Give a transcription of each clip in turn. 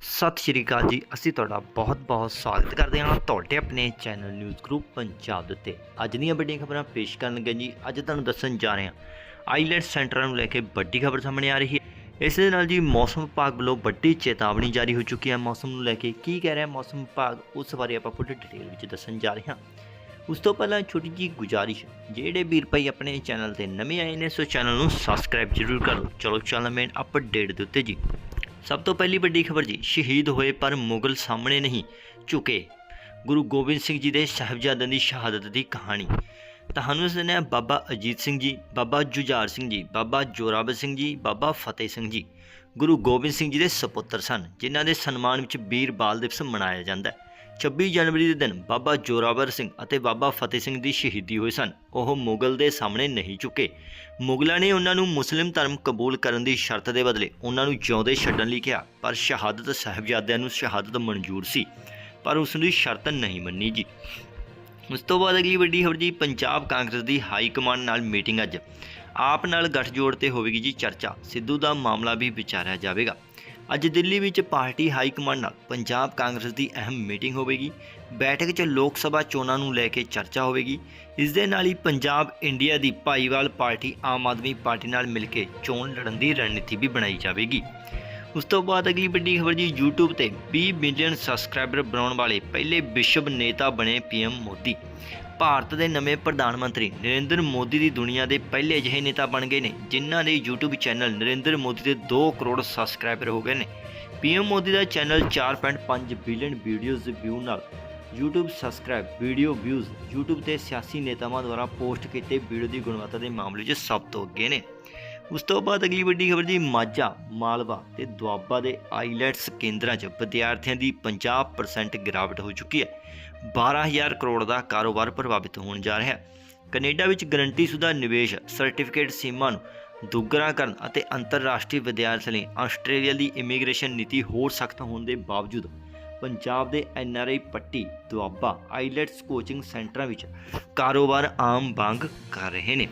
ਸਤਿ ਸ਼੍ਰੀ ਅਕਾਲ ਜੀ। ਅਸੀਂ ਤੁਹਾਡਾ ਬਹੁਤ-ਬਹੁਤ ਸਵਾਗਤ ਕਰਦੇ ਹਾਂ ਤੁਹਾਡੇ ਆਪਣੇ ਚੈਨਲ ਨਿਊਜ਼ ਗਰੁੱਪ ਪੰਜਾਬ ਦੇ ਉੱਤੇ। ਅੱਜ ਦੀਆਂ ਵੱਡੀਆਂ ਖਬਰਾਂ ਪੇਸ਼ ਕਰਨ ਲੱਗੇ ਜੀ। ਅੱਜ ਤੁਹਾਨੂੰ ਦੱਸਣ ਜਾ ਰਹੇ ਹਾਂ, ਆਈਲੈਂਡ ਸੈਂਟਰਾਂ ਨੂੰ ਲੈ ਕੇ ਵੱਡੀ ਖਬਰ ਸਾਹਮਣੇ ਆ ਰਹੀ ਹੈ। ਇਸ ਦੇ ਨਾਲ ਜੀ ਮੌਸਮ ਵਿਭਾਗ ਵੱਲੋਂ ਵੱਡੀ ਚੇਤਾਵਨੀ ਜਾਰੀ ਹੋ ਚੁੱਕੀ ਹੈ ਮੌਸਮ ਨੂੰ ਲੈ ਕੇ। ਕੀ ਕਹਿ ਰਿਹਾ ਮੌਸਮ ਵਿਭਾਗ, ਉਸ ਬਾਰੇ ਆਪਾਂ ਪੂਰੀ ਡਿਟੇਲ ਵਿੱਚ ਦੱਸਣ ਜਾ ਰਹੇ ਹਾਂ। ਉਸ ਤੋਂ ਪਹਿਲਾਂ ਛੋਟੀ ਜੀ ਗੁਜਾਰਿਸ਼, ਜਿਹੜੇ ਵੀਰ ਭਾਈ ਆਪਣੇ ਚੈਨਲ ਤੇ ਨਵੇਂ ਆਏ ਨੇ, ਸੋ ਚੈਨਲ ਨੂੰ ਸਬਸਕ੍ਰਾਈਬ ਜ਼ਰੂਰ ਕਰੋ। ਚਲੋ, ਚੱਲਦੇ ਮੇਨ ਅਪਡੇਟ ਦੇ ਉੱਤੇ ਜੀ। ਸਭ ਤੋਂ ਪਹਿਲੀ ਵੱਡੀ ਖਬਰ ਜੀ, ਸ਼ਹੀਦ ਹੋਏ ਪਰ ਮੁਗਲ ਸਾਹਮਣੇ ਨਹੀਂ, ਝੁਕੇ। ਗੁਰੂ ਗੋਬਿੰਦ ਸਿੰਘ ਜੀ ਦੇ ਸਾਹਿਬਜ਼ਾਦਿਆਂ ਦੀ ਸ਼ਹਾਦਤ ਦੀ ਕਹਾਣੀ। ਤੁਹਾਨੂੰ ਸੁਣਿਆ ਬਾਬਾ ਅਜੀਤ ਸਿੰਘ ਜੀ, ਬਾਬਾ ਜੁਝਾਰ ਸਿੰਘ ਜੀ, ਬਾਬਾ ਜੋਰਾਵਰ ਸਿੰਘ ਜੀ, ਬਾਬਾ ਫਤਿਹ ਸਿੰਘ ਜੀ। ਗੁਰੂ ਗੋਬਿੰਦ ਸਿੰਘ ਜੀ ਦੇ ਸੁਪੁੱਤਰ ਸਨ, ਜਿਨ੍ਹਾਂ ਦੇ ਸਨਮਾਨ ਵਿੱਚ ਵੀਰ ਬਾਲ ਦਿਵਸ ਮਨਾਇਆ ਜਾਂਦਾ ਹੈ। 26 ਜਨਵਰੀ ਦੇ ਦਿਨ ਬਾਬਾ ਜੋਰਾਵਰ ਸਿੰਘ ਅਤੇ ਬਾਬਾ ਫਤਿਹ ਸਿੰਘ ਦੀ ਸ਼ਹੀਦੀ ਹੋਈ ਸਨ। ਉਹ ਮੁਗਲ ਦੇ ਸਾਹਮਣੇ ਨਹੀਂ ਝੁਕੇ ਮੁਗਲਾਂ ਨੇ ਉਹਨਾਂ ਨੂੰ ਮੁਸਲਿਮ ਧਰਮ ਕਬੂਲ ਕਰਨ ਦੀ ਸ਼ਰਤ ਦੇ ਬਦਲੇ ਉਹਨਾਂ ਨੂੰ ਜਿਉਂਦੇ ਛੱਡਣ ਲਈ ਕਿਹਾ, ਪਰ ਸ਼ਹਾਦਤ ਸਾਹਿਬਜ਼ਾਦਿਆਂ ਨੂੰ ਸ਼ਹਾਦਤ ਮਨਜ਼ੂਰ ਸੀ, ਪਰ ਉਸ ਦੀ ਸ਼ਰਤ ਨਹੀਂ ਮੰਨੀ ਜੀ। ਉਸ ਤੋਂ ਬਾਅਦ ਅਗਲੀ ਵੱਡੀ ਖਬਰ ਜੀ, ਪੰਜਾਬ ਕਾਂਗਰਸ ਦੀ ਹਾਈ ਕਮਾਂਡ ਨਾਲ ਮੀਟਿੰਗ ਅੱਜ। ਆਪ ਨਾਲ ਗੱਠਜੋੜ ਤੇ ਹੋਵੇਗੀ ਜੀ ਚਰਚਾ। ਸਿੱਧੂ ਦਾ ਮਾਮਲਾ ਵੀ ਵਿਚਾਰਿਆ ਜਾਵੇਗਾ। ਅੱਜ ਦਿੱਲੀ ਵਿੱਚ ਪਾਰਟੀ ਹਾਈ ਕਮਾਂਡ ਨਾਲ ਪੰਜਾਬ ਕਾਂਗਰਸ ਦੀ ਅਹਿਮ ਮੀਟਿੰਗ ਹੋਵੇਗੀ। ਬੈਠਕ 'ਚ ਲੋਕ ਸਭਾ ਚੋਣਾਂ ਨੂੰ ਲੈ ਕੇ ਚਰਚਾ ਹੋਵੇਗੀ। ਇਸ ਦੇ ਨਾਲ ਹੀ ਪੰਜਾਬ, ਇੰਡੀਆ ਦੀ ਭਾਈਵਾਲ ਪਾਰਟੀ, ਆਮ ਆਦਮੀ ਪਾਰਟੀ ਨਾਲ ਮਿਲ ਕੇ ਚੋਣ ਲੜਨ ਦੀ ਰਣਨੀਤੀ ਵੀ ਬਣਾਈ ਜਾਵੇਗੀ। ਉਸ ਤੋਂ ਬਾਅਦ ਅਗਲੀ ਵੱਡੀ ਖਬਰ ਜੀ, YouTube ਤੇ 20 ਮਿਲੀਅਨ ਸਬਸਕ੍ਰਾਈਬਰ ਬਣਾਉਣ ਵਾਲੇ ਪਹਿਲੇ ਵਿਸ਼ਵ ਨੇਤਾ ਬਣੇ ਪੀਐਮ ਮੋਦੀ। ਭਾਰਤ ਦੇ ਨਵੇਂ ਪ੍ਰਧਾਨ ਮੰਤਰੀ ਨਰਿੰਦਰ ਮੋਦੀ ਦੀ ਦੁਨੀਆ ਦੇ ਪਹਿਲੇ ਅਜਿਹੇ ਨੇਤਾ ਬਣ ਗਏ ਨੇ, ਜਿਨ੍ਹਾਂ ਦੇ YouTube ਚੈਨਲ ਨਰਿੰਦਰ ਮੋਦੀ ਦੇ 2 ਕਰੋੜ ਸਬਸਕ੍ਰਾਈਬਰ ਹੋ ਗਏ ਨੇ। ਪੀਐਮ ਮੋਦੀ ਦਾ ਚੈਨਲ 4.5 ਬਿਲੀਅਨ ਵੀਡੀਓਜ਼ ਦੇ ਵਿਊ ਨਾਲ YouTube subscribe video views YouTube ਤੇ ਸਿਆਸੀ ਨੇਤਾਵਾਂ ਦੁਆਰਾ ਪੋਸਟ ਕੀਤੇ ਵੀਡੀਓ ਦੀ ਗੁਣਵੱਤਾ ਦੇ ਮਾਮਲੇ 'ਚ ਸਭ ਤੋਂ ਅੱਗੇ ਨੇ। ਉਸ ਤੋਂ ਬਾਅਦ ਅਗਲੀ ਵੱਡੀ ਖਬਰ ਜੀ, ਮਾਝਾ, ਮਾਲਵਾ ਤੇ ਦੁਆਬਾ ਦੇ ਆਈਲੈਟਸ ਕੇਂਦਰਾਂ 'ਚ ਵਿਦਿਆਰਥੀਆਂ ਦੀ 50% ਗਿਰਾਵਟ ਹੋ ਚੁੱਕੀ ਹੈ। 12000 ਕਰੋੜ ਦਾ ਕਾਰੋਬਾਰ ਪ੍ਰਭਾਵਿਤ ਹੋਣ ਜਾ ਰਿਹਾ ਹੈ। ਕੈਨੇਡਾ ਵਿੱਚ ਗਰੰਟੀਸ਼ੁਦਾ ਨਿਵੇਸ਼, ਸਰਟੀਫਿਕੇਟ ਸੀਮਾ ਨੂੰ ਦੁੱਗਣਾ ਕਰਨ ਅਤੇ ਅੰਤਰਰਾਸ਼ਟਰੀ ਵਿਦਿਆਰਥੀ ਲਈ ਆਸਟ੍ਰੇਲੀਆ ਦੀ ਇਮੀਗ੍ਰੇਸ਼ਨ ਨੀਤੀ ਹੋਰ ਸਖਤ ਹੋਣ ਦੇ ਬਾਵਜੂਦ ਪੰਜਾਬ ਦੇ ਐਨਆਰਆਈ ਪੱਟੀ ਦੁਆਬਾ ਆਈਲੈਟਸ ਕੋਚਿੰਗ ਸੈਂਟਰਾਂ ਵਿੱਚ ਕਾਰੋਬਾਰ ਆਮ ਵਾਂਗ ਕਰ ਰਹੇ ਨੇ।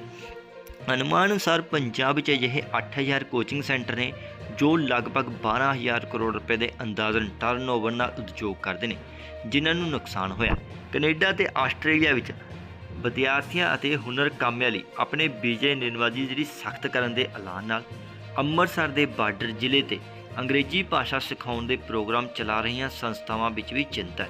ਅਨੁਮਾਨ ਅਨੁਸਾਰ ਪੰਜਾਬ ਵਿੱਚ ਅਜਿਹੇ 8000 ਕੋਚਿੰਗ ਸੈਂਟਰ ਨੇ ਜੋ ਲਗਭਗ 12000 ਕਰੋੜ ਰੁਪਏ ਦੇ ਅੰਦਾਜ਼ਨ ਟਰਨਓਵਰ ਨਾਲ ਉਦਯੋਗ ਕਰਦੇ ਨੇ, ਜਿਨ੍ਹਾਂ ਨੂੰ ਨੁਕਸਾਨ ਹੋਇਆ। ਕੈਨੇਡਾ ਤੇ ਆਸਟ੍ਰੇਲੀਆ ਵਿੱਚ ਵਿਦਿਆਰਥੀਆਂ ਅਤੇ ਹੁਨਰ ਕਾਮਿਆਂ ਲਈ ਆਪਣੇ ਵੀਜ਼ੇ ਨਿਰਵਾਜੀ ਜਿਹੜੀ ਸਖਤ ਕਰਨ ਦੇ ਐਲਾਨ ਨਾਲ ਅੰਮ੍ਰਿਤਸਰ ਦੇ ਬਾਰਡਰ ਜ਼ਿਲ੍ਹੇ ਤੇ ਅੰਗਰੇਜ਼ੀ ਭਾਸ਼ਾ ਸਿਖਾਉਣ ਦੇ ਪ੍ਰੋਗਰਾਮ ਚਲਾ ਰਹੀਆਂ ਸੰਸਥਾਵਾਂ ਵਿੱਚ ਵੀ ਚਿੰਤਾ ਹੈ।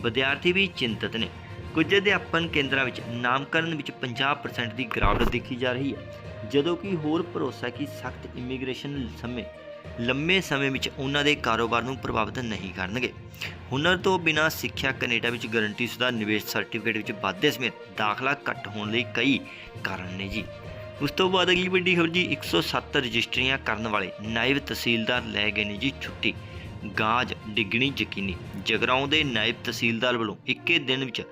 ਵਿਦਿਆਰਥੀ ਵੀ ਚਿੰਤਤ ਨੇ। ਕੁਝ ਅਧਿਆਪਨ ਕੇਂਦਰਾਂ ਵਿੱਚ ਨਾਮਕਰਨ ਵਿੱਚ 50% ਦੀ ਗਿਰਾਵਟ ਦੇਖੀ ਜਾ ਰਹੀ ਹੈ, ਜਦੋਂ ਕਿ ਹੋਰ ਭਰੋਸਾ ਕਿ ਸਖਤ ਇਮੀਗ੍ਰੇਸ਼ਨ ਸਮੇਂ ਲੰਮੇ ਸਮੇਂ ਵਿੱਚ ਉਹਨਾਂ ਦੇ ਕਾਰੋਬਾਰ ਨੂੰ ਪ੍ਰਭਾਵਿਤ ਨਹੀਂ ਕਰਨਗੇ। ਹੁਨਰ ਤੋਂ ਬਿਨਾਂ ਸਿੱਖਿਆ ਕੈਨੇਡਾ ਵਿੱਚ ਗਾਰੰਟੀ ਸੁਦਾ ਨਿਵੇਸ਼ ਸਰਟੀਫਿਕੇਟ ਵਿੱਚ ਵਾਧੇ ਸਮੇਤ ਦਾਖਲਾ ਘੱਟ ਹੋਣ ਲਈ ਕਈ ਕਾਰਨ ਨੇ ਜੀ। ਉਸ ਤੋਂ ਬਾਅਦ ਅਗਲੀ ਵੱਡੀ ਖਬਰ ਜੀ 107 ਰਜਿਸਟਰੀਆਂ ਕਰਨ ਵਾਲੇ ਨਾਇਬ ਤਹਿਸੀਲਦਾਰ ਲੈ ਗਏ ਨੇ ਜੀ ਛੁੱਟੀ। ਗਾਜ, ਡਿੱਗਣੀ, ਯਕੀਨੀ। ਜਗਰਾਉਂ ਦੇ ਨਾਇਬ ਤਹਿਸੀਲਦਾਰ ਵੱਲੋਂ ਇੱਕੇ ਦਿਨ ਵਿੱਚ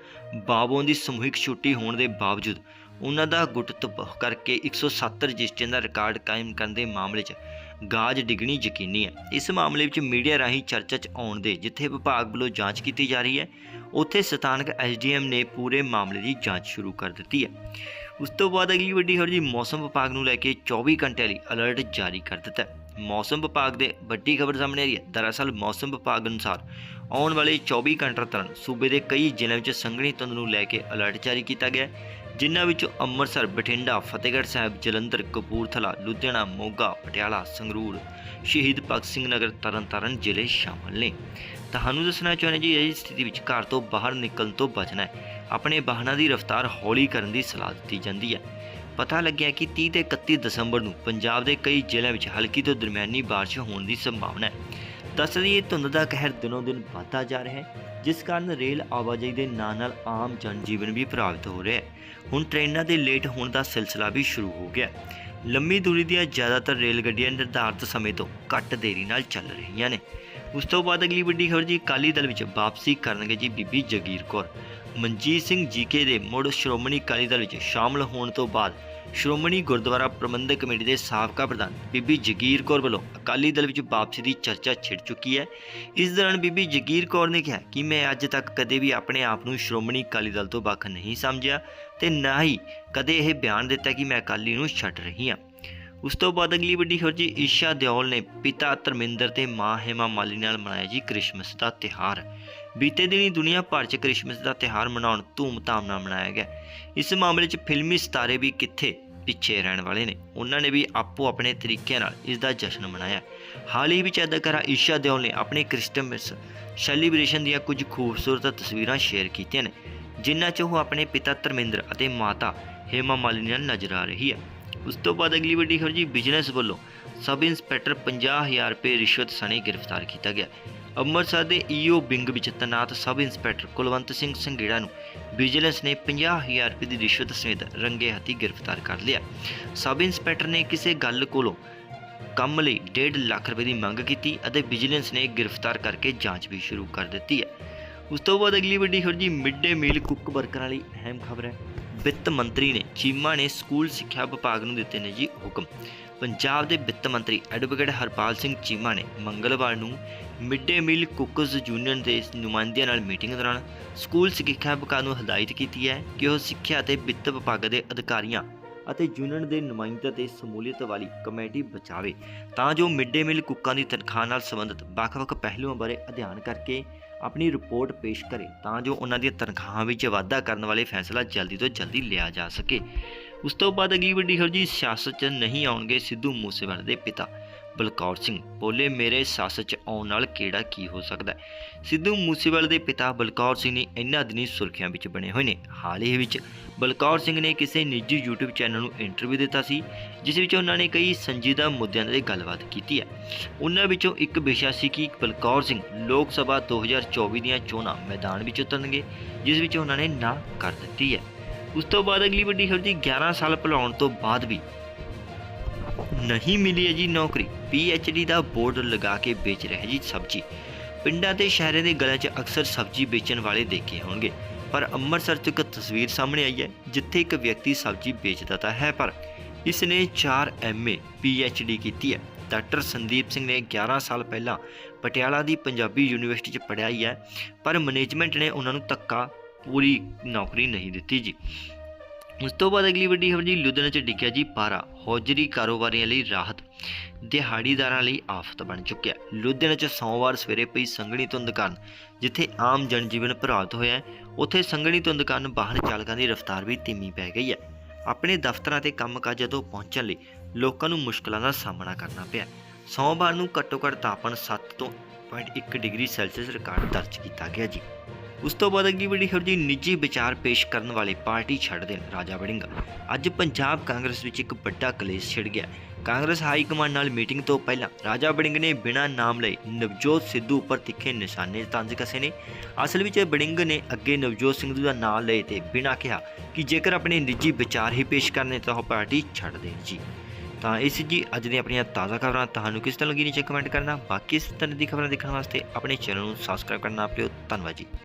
ਬਾਬੋਂ ਦੀ ਸਮੂਹਿਕ ਛੁੱਟੀ ਹੋਣ ਦੇ ਬਾਵਜੂਦ ਉਹਨਾਂ ਦਾ ਗੁੱਟ ਤਬਾਹ ਕਰਕੇ 107 ਰਜਿਸਟਰੀਆਂ ਦਾ ਰਿਕਾਰਡ ਕਾਇਮ ਕਰਨ ਦੇ ਮਾਮਲੇ 'ਚ ਗਾਜ ਡਿੱਗਣੀ ਯਕੀਨੀ ਹੈ। ਇਸ ਮਾਮਲੇ ਵਿੱਚ ਮੀਡੀਆ ਰਾਹੀਂ ਚਰਚਾ 'ਚ ਆਉਣ ਦੇ ਜਿੱਥੇ ਵਿਭਾਗ ਵੱਲੋਂ ਜਾਂਚ ਕੀਤੀ ਜਾ ਰਹੀ ਹੈ, ਉੱਥੇ ਸਥਾਨਕ ਐਸਡੀਐਮ ਨੇ ਪੂਰੇ ਮਾਮਲੇ ਦੀ ਜਾਂਚ ਸ਼ੁਰੂ ਕਰ ਦਿੱਤੀ ਹੈ। ਉਸ ਤੋਂ ਬਾਅਦ ਅਗਲੀ ਵੱਡੀ ਖਬਰ ਜੀ, ਮੌਸਮ ਵਿਭਾਗ ਨੂੰ ਲੈ ਕੇ 24 ਘੰਟਿਆਂ ਲਈ ਅਲਰਟ ਜਾਰੀ ਕਰ ਦਿੱਤਾ ਮੌਸਮ ਵਿਭਾਗ ਦੇ ਵੱਡੀ ਖਬਰ ਸਾਹਮਣੇ ਆ ਰਹੀ ਹੈ। ਦਰਅਸਲ ਮੌਸਮ ਵਿਭਾਗ ਅਨੁਸਾਰ ਆਉਣ ਵਾਲੇ 24 ਘੰਟਿਆਂ ਦੌਰਾਨ ਸੂਬੇ ਦੇ ਕਈ ਜ਼ਿਲ੍ਹਿਆਂ ਵਿੱਚ ਸੰਘਣੀ ਧੁੰਦ ਨੂੰ ਲੈ ਕੇ ਅਲਰਟ ਜਾਰੀ ਕੀਤਾ ਗਿਆ ਜਿਨ੍ਹਾਂ ਵਿੱਚੋਂ ਅੰਮ੍ਰਿਤਸਰ, ਬਠਿੰਡਾ, ਫਤਿਹਗੜ੍ਹ ਸਾਹਿਬ, ਜਲੰਧਰ, ਕਪੂਰਥਲਾ, ਲੁਧਿਆਣਾ, ਮੋਗਾ, ਪਟਿਆਲਾ, ਸੰਗਰੂਰ, ਸ਼ਹੀਦ ਭਗਤ ਸਿੰਘ ਨਗਰ, ਤਰਨਤਾਰਨ ਜ਼ਿਲ੍ਹੇ ਸ਼ਾਮਲ ਨੇ। ਤੁਹਾਨੂੰ ਦੱਸਣਾ ਚਾਹੁੰਦੇ ਜੀ ਇਸ ਸਥਿਤੀ ਵਿੱਚ ਘਰ ਤੋਂ ਬਾਹਰ ਨਿਕਲਣ ਤੋਂ ਬਚਣਾ ਹੈ। ਆਪਣੇ ਵਾਹਨਾਂ ਦੀ ਰਫ਼ਤਾਰ ਹੌਲੀ ਕਰਨ ਦੀ ਸਲਾਹ ਦਿੱਤੀ ਜਾਂਦੀ ਹੈ। ਪਤਾ ਲੱਗਿਆ ਕਿ 30 ਤੇ 31 ਦਸੰਬਰ ਨੂੰ ਪੰਜਾਬ ਦੇ ਕਈ ਜ਼ਿਲ੍ਹਿਆਂ ਵਿੱਚ ਹਲਕੀ ਤੋਂ ਦਰਮਿਆਨੀ ਬਾਰਿਸ਼ ਹੋਣ ਦੀ ਸੰਭਾਵਨਾ ਹੈ। ਦੱਸ ਦਈਏ, ਧੁੰਦ ਦਾ ਕਹਿਰ ਦਿਨੋਂ ਦਿਨ ਵਧਦਾ ਜਾ ਰਿਹਾ ਹੈ। ਜਿਸ ਕਾਰਨ ਰੇਲ ਆਵਾਜਾਈ ਦੇ ਨਾਲ ਨਾਲ ਆਮ ਜਨਜੀਵਨ ਵੀ ਪ੍ਰਭਾਵਿਤ ਹੋ ਰਿਹਾ ਹੈ। ਹੁਣ ਟ੍ਰੇਨਾਂ ਦੇ ਲੇਟ ਹੋਣ ਦਾ ਸਿਲਸਿਲਾ ਵੀ ਸ਼ੁਰੂ ਹੋ ਗਿਆ ਲੰਮੀ ਦੂਰੀ ਦੀਆਂ ਜ਼ਿਆਦਾਤਰ ਰੇਲ ਗੱਡੀਆਂ ਨਿਰਧਾਰਤ ਸਮੇਂ ਤੋਂ ਘੱਟ ਦੇਰੀ ਨਾਲ ਚੱਲ ਰਹੀਆਂ ਨੇ। ਉਸ ਤੋਂ ਬਾਅਦ ਅਗਲੀ ਵੱਡੀ ਖਬਰ ਜੀ, ਅਕਾਲੀ ਦਲ ਵਿੱਚ ਵਾਪਸੀ ਕਰਨਗੇ ਜੀ ਬੀਬੀ ਜਗੀਰ ਕੌਰ। ਮਨਜੀਤ ਸਿੰਘ ਜੀਕੇ ਦੇ ਮੁੜ ਸ਼੍ਰੋਮਣੀ ਅਕਾਲੀ ਦਲ ਵਿੱਚ ਸ਼ਾਮਲ ਹੋਣ ਤੋਂ ਬਾਅਦ ਸ਼੍ਰੋਮਣੀ ਗੁਰਦੁਆਰਾ ਪ੍ਰਬੰਧਕ ਕਮੇਟੀ ਦੇ ਸਾਬਕਾ ਪ੍ਰਧਾਨ ਬੀਬੀ ਜਗੀਰ ਕੌਰ ਵੱਲੋਂ ਅਕਾਲੀ ਦਲ ਵਿੱਚ ਵਾਪਸੀ ਦੀ ਚਰਚਾ ਛਿੜ ਚੁੱਕੀ ਹੈ। ਇਸ ਦੌਰਾਨ ਬੀਬੀ ਜਗੀਰ ਕੌਰ ਨੇ ਕਿਹਾ ਕਿ ਮੈਂ ਅੱਜ ਤੱਕ ਕਦੇ ਵੀ ਆਪਣੇ ਆਪ ਨੂੰ ਸ਼੍ਰੋਮਣੀ ਅਕਾਲੀ ਦਲ ਤੋਂ ਵੱਖ ਨਹੀਂ ਸਮਝਿਆ ਤੇ ਨਾ ਹੀ ਕਦੇ ਇਹ ਬਿਆਨ ਦਿੱਤਾ ਕਿ ਮੈਂ ਅਕਾਲੀ ਨੂੰ ਛੱਡ ਰਹੀ ਹਾਂ। ਉਸ ਤੋਂ ਬਾਅਦ ਅਗਲੀ ਵੱਡੀ ਖਬਰ ਜੀ, ਈਸ਼ਾ ਦਿਓਲ ਨੇ ਪਿਤਾ ਧਰਮਿੰਦਰ ਤੇ ਮਾਂ ਹੇਮਾ ਮਾਲੀ ਨਾਲ ਮਨਾਇਆ ਜੀ ਕ੍ਰਿਸਮਸ ਦਾ ਤਿਹਾਰ ਬੀਤੇ ਦਿਨੀ ਦੁਨੀਆ ਭਰ 'ਚ ਕ੍ਰਿਸਮਸ ਦਾ ਤਿਹਾਰ ਮਨਾਉਣ ਧੂਮ-ਧਾਮ ਨਾਲ ਮਨਾਇਆ ਗਿਆ। ਇਸ ਮਾਮਲੇ 'ਚ ਫਿਲਮੀ ਸਿਤਾਰੇ ਵੀ ਕਿੱਥੇ ਪਿੱਛੇ ਰਹਿਣ ਵਾਲੇ ਨੇ। ਉਹਨਾਂ ਨੇ ਵੀ ਆਪੋ ਆਪਣੇ ਤਰੀਕੇ ਨਾਲ ਇਸ ਦਾ ਜਸ਼ਨ ਮਨਾਇਆ। ਹਾਲ ਹੀ ਵਿੱਚ ਅਦਾਕਾਰਾ ਈਸ਼ਾ ਦਿਓਲ ਨੇ ਆਪਣੇ ਕ੍ਰਿਸਟਮਸ ਸੈਲੀਬ੍ਰੇਸ਼ਨ ਦੀਆਂ ਕੁਝ ਖੂਬਸੂਰਤ ਤਸਵੀਰਾਂ ਸ਼ੇਅਰ ਕੀਤੀਆਂ ਨੇ, ਜਿਨ੍ਹਾਂ 'ਚ ਉਹ ਆਪਣੇ ਪਿਤਾ ਧਰਮਿੰਦਰ ਅਤੇ ਮਾਤਾ ਹੇਮਾ ਮਾਲਿਨੀ ਨਾਲ ਨਜ਼ਰ ਆ ਰਹੀ ਹੈ। ਉਸ ਤੋਂ ਬਾਅਦ ਅਗਲੀ ਵੱਡੀ ਖਬਰ ਜੀ, ਬਿਜ਼ਨਸ ਵੱਲੋਂ ਸਬ ਇੰਸਪੈਕਟਰ 50000 ਰੁਪਏ ਰਿਸ਼ਵਤ ਸਣੇ ਗ੍ਰਿਫਤਾਰ ਕੀਤਾ ਗਿਆ। ਅੰਮ੍ਰਿਤਸਰ ਦੇ ਈਓ ਬਿੰਗ ਵਿੱਚ ਤੈਨਾਤ ਸਬ ਇੰਸਪੈਕਟਰ ਕੁਲਵੰਤ ਸਿੰਘ ਸੰਘੇੜਾ ਨੂੰ ਵਿਜੀਲੈਂਸ ਨੇ 50000 ਰੁਪਏ ਦੀ ਰਿਸ਼ਵਤ ਸਮੇਤ ਰੰਗੇ ਹੱਥੀ ਗ੍ਰਿਫਤਾਰ ਕਰ ਲਿਆ। ਸਬ ਇੰਸਪੈਕਟਰ ਨੇ ਕਿਸੇ ਗੱਲ ਕੋਲੋਂ ਕੰਮ ਲਈ 1.5 ਲੱਖ ਰੁਪਏ ਦੀ ਮੰਗ ਕੀਤੀ ਅਤੇ ਵਿਜੀਲੈਂਸ ਨੇ ਗ੍ਰਿਫਤਾਰ ਕਰਕੇ ਜਾਂਚ ਵੀ ਸ਼ੁਰੂ ਕਰ ਦਿੱਤੀ ਹੈ। ਉਸ ਤੋਂ ਬਾਅਦ ਅਗਲੀ ਵੱਡੀ ਖਬਰ ਜੀ ਮਿਡ ਡੇ ਮੀਲ ਕੁੱਕ ਵਰਕਰਾਂ ਲਈ ਅਹਿਮ ਖਬਰ ਹੈ। ਵਿੱਤ ਮੰਤਰੀ ਨੇ ਚੀਮਾ ਨੇ ਸਕੂਲ ਸਿੱਖਿਆ ਵਿਭਾਗ ਨੂੰ ਦਿੱਤੇ ਨੇ ਜੀ ਹੁਕਮ। ਪੰਜਾਬ ਦੇ ਵਿੱਤ ਮੰਤਰੀ ਐਡਵੋਕੇਟ ਹਰਪਾਲ ਸਿੰਘ ਚੀਮਾ ਨੇ ਮੰਗਲਵਾਰ ਨੂੰ mid day meal cooks union ਦੇ ਨੁਮਾਇੰਦਿਆਂ ਨਾਲ ਮੀਟਿੰਗ ਦੌਰਾਨ ਸਕੂਲ ਸਿੱਖਿਆ ਵਿਭਾਗ ਨੂੰ ਹਦਾਇਤ ਕੀਤੀ ਹੈ ਕਿ ਉਹ ਸਿੱਖਿਆ ਅਤੇ ਵਿੱਤ ਵਿਭਾਗ ਦੇ ਅਧਿਕਾਰੀਆਂ ਅਤੇ ਯੂਨੀਅਨ ਦੇ ਨੁਮਾਇੰਦਿਆਂ ਤੇ ਸਮੂਲੀਅਤ ਵਾਲੀ ਕਮੇਟੀ ਬਚਾਵੇ, ਤਾਂ ਜੋ ਮਿਡ ਡੇ ਮੀਲ ਕੁੱਕਾਂ ਦੀ ਤਨਖਾਹ ਨਾਲ ਸੰਬੰਧਿਤ ਵੱਖ-ਵੱਖ ਪਹਿਲੂਆਂ ਬਾਰੇ ਅਧਿਐਨ ਕਰਕੇ ਆਪਣੀ ਰਿਪੋਰਟ ਪੇਸ਼ ਕਰੇ, ਤਾਂ ਜੋ ਉਹਨਾਂ ਦੀਆਂ ਤਨਖਾਹਾਂ ਵਿੱਚ ਵਾਧਾ ਕਰਨ ਵਾਲੇ ਫੈਸਲਾ ਜਲਦੀ ਤੋਂ ਜਲਦੀ ਲਿਆ ਜਾ ਸਕੇ। ਉਸ ਤੋਂ ਬਾਅਦ ਅਗਲੀ ਵੱਡੀ ਖਬਰ ਜੀ ਸਿਆਸਤ 'ਚ ਨਹੀਂ ਆਉਣਗੇ ਸਿੱਧੂ ਮੂਸੇਵਾਲੇ ਦੇ ਪਿਤਾ। ਬਲਕੌਰ ਸਿੰਘ, ਬੋਲੇ, ਮੇਰੇ ਸੱਸ 'ਚ ਆਉਣ ਨਾਲ ਕਿਹੜਾ ਕੀ ਹੋ ਸਕਦਾ ਸਿੱਧੂ ਮੂਸੇਵਾਲੇ ਦੇ ਪਿਤਾ ਬਲਕੌਰ ਸਿੰਘ ਨੇ ਇਹਨਾਂ ਦਿਨੀ ਸੁਰਖੀਆਂ ਵਿੱਚ ਬਣੇ ਹੋਏ ਨੇ। ਹਾਲ ਹੀ ਵਿੱਚ ਬਲਕੌਰ ਸਿੰਘ ਨੇ ਕਿਸੇ ਨਿੱਜੀ YouTube ਚੈਨਲ ਨੂੰ ਇੰਟਰਵਿਊ ਦਿੱਤਾ ਸੀ, ਜਿਸ ਵਿੱਚ ਉਹਨਾਂ ਨੇ ਕਈ ਸੰਜੀਦਾ ਮੁੱਦਿਆਂ ਤੇ ਗੱਲਬਾਤ ਕੀਤੀ ਹੈ। ਉਹਨਾਂ ਵਿੱਚੋਂ ਇੱਕ ਵਿਸ਼ਾ ਸੀ ਕਿ ਬਲਕੌਰ ਸਿੰਘ ਲੋਕ ਸਭਾ 2024 ਦੀਆਂ ਚੋਣਾਂ ਮੈਦਾਨ ਵਿੱਚ ਉਤਰਨਗੇ, ਜਿਸ ਵਿੱਚ ਉਹਨਾਂ ਨੇ ਨਾ ਕਰ ਦਿੱਤੀ ਹੈ। ਉਸ ਤੋਂ ਬਾਅਦ ਅਗਲੀ ਵੱਡੀ ਖਬਰ ਜੀ 11 ਸਾਲ ਭੁਲਾਉਣ ਤੋਂ ਬਾਅਦ ਵੀ ਨਹੀਂ ਮਿਲੀ ਹੈ ਜੀ ਨੌਕਰੀ। ਡੀ ਦਾ ਬੋਰਡ ਲਗਾ ਕੇ ਵੇਚ ਰਿਹਾ ਜੀ ਸਬਜ਼ੀ। ਪਿੰਡਾਂ ਤੇ ਸ਼ਹਿਰਾਂ ਦੇ ਗਲਾਂ 'ਚ ਅਕਸਰ ਸਬਜ਼ੀ ਵੇਚਣ ਵਾਲੇ ਦੇਖੇ ਹੋਣਗੇ। ਪਰ ਅੰਮ੍ਰਿਤਸਰ 'ਚ ਇੱਕ ਤਸਵੀਰ ਸਾਹਮਣੇ ਆਈ ਹੈ, ਜਿੱਥੇ ਇੱਕ ਵਿਅਕਤੀ ਸਬਜ਼ੀ ਵੇਚਦਾ ਤਾਂ ਹੈ, ਪਰ ਇਸ ਨੇ 4 ਐਮਏ ਡੀ ਕੀਤੀ ਹੈ। ਡਾਕਟਰ ਸੰਦੀਪ ਸਿੰਘ ਨੇ 11 ਸਾਲ ਪਹਿਲਾਂ ਪਟਿਆਲਾ ਦੀ ਪੰਜਾਬੀ ਯੂਨੀਵਰਸਿਟੀ 'ਚ ਪੜ੍ਹਾਈ ਹੈ, ਪਰ ਮੈਨੇਜਮੈਂਟ ਨੇ ਉਹਨਾਂ ਨੂੰ ਧੱਕਾ, ਪੂਰੀ ਨੌਕਰੀ ਨਹੀਂ ਦਿੱਤੀ ਜੀ। ਉਸ ਤੋਂ ਬਾਅਦ ਅਗਲੀ ਵੱਡੀ ਖਬਰ ਜੀ, ਲੁਧਿਆਣਾ 'ਚ ਡਿੱਗਿਆ ਜੀ ਪਾਰਾ। ਹੌਜਰੀ ਕਾਰੋਬਾਰੀਆਂ ਲਈ ਰਾਹਤ, ਦਿਹਾੜੀਦਾਰਾਂ ਲਈ ਆਫਤ ਬਣ ਚੁੱਕਿਆ। ਲੁਧਿਆਣਾ 'ਚ ਸੋਮਵਾਰ ਸਵੇਰੇ ਪਈ ਸੰਘਣੀ ਧੁੰਦ ਕਾਰਨ ਜਿੱਥੇ ਆਮ ਜਨਜੀਵਨ ਪ੍ਰਭਾਵਿਤ ਹੋਇਆ ਉੱਥੇ ਸੰਘਣੀ ਧੁੰਦ ਕਾਰਨ ਵਾਹਨ ਚਾਲਕਾਂ ਦੀ ਰਫ਼ਤਾਰ ਵੀ ਧੀਮੀ ਪੈ ਗਈ ਹੈ। ਆਪਣੇ ਦਫ਼ਤਰਾਂ ਤੇ ਕੰਮਕਾਜਾਂ ਤੋਂ ਪਹੁੰਚਣ ਲਈ ਲੋਕਾਂ ਨੂੰ ਮੁਸ਼ਕਲਾਂ ਦਾ ਸਾਹਮਣਾ ਕਰਨਾ ਪਿਆ। ਸੋਮਵਾਰ ਨੂੰ ਘੱਟੋ-ਘੱਟ ਤਾਪਮਾਨ 7 ਤੋਂ 0.1 ਡਿਗਰੀ ਸੈਲਸੀਅਸ ਰਿਕਾਰਡ ਦਰਜ ਕੀਤਾ ਗਿਆ ਜੀ। ਉਸ ਤੋਂ ਬਾਅਦ ਅਗਲੀ ਵੱਡੀ ਖਬਰ ਜੀ ਨਿੱਜੀ ਵਿਚਾਰ ਪੇਸ਼ ਕਰਨ ਵਾਲੇ ਪਾਰਟੀ ਛੱਡ ਦੇਣ ਰਾਜਾ ਵੜਿੰਗਾ। ਅੱਜ ਪੰਜਾਬ ਕਾਂਗਰਸ ਵਿੱਚ ਇੱਕ ਵੱਡਾ ਕਲੇਸ਼ ਛਿੜ ਗਿਆ। ਕਾਂਗਰਸ ਹਾਈ ਕਮਾਂਡ ਨਾਲ ਮੀਟਿੰਗ ਤੋਂ ਪਹਿਲਾਂ ਰਾਜਾ ਵੜਿੰਗ ਨੇ ਬਿਨਾਂ ਨਾਮ ਲਏ ਨਵਜੋਤ ਸਿੱਧੂ ਉੱਪਰ ਤਿੱਖੇ ਨਿਸ਼ਾਨੇ ਤੰਜ ਕਸੇ ਨੇ। ਅਸਲ ਵਿੱਚ ਵੜਿੰਗ ਨੇ ਅੱਗੇ ਨਵਜੋਤ ਸਿੰਘ ਦਾ ਨਾਮ ਲਏ ਤੇ ਬਿਨਾਂ ਕਿਹਾ ਕਿ ਜੇਕਰ ਆਪਣੇ ਨਿੱਜੀ ਵਿਚਾਰ ਹੀ ਪੇਸ਼ ਕਰਨੇ ਤਾਂ ਉਹ ਪਾਰਟੀ ਛੱਡ ਦੇਣ ਜੀ। ਤਾਂ ਇਸ ਜੀ ਅੱਜ ਦੀਆਂ ਆਪਣੀਆਂ ਤਾਜ਼ਾ ਖਬਰਾਂ। ਤੁਹਾਨੂੰ ਕਿਸ ਤਰ੍ਹਾਂ ਲੱਗੀ ਨੀਚੇ ਕਮੈਂਟ ਕਰਨਾ। ਬਾਕੀ ਇਸ ਤਰ੍ਹਾਂ ਦੀ ਖਬਰਾਂ ਦੇਖਣ ਵਾਸਤੇ ਆਪਣੇ ਚੈਨਲ ਨੂੰ ਸਬਸਕ੍ਰਾਈਬ ਕਰਨਾ ਨਾ ਧੰਨਵਾਦ ਜੀ।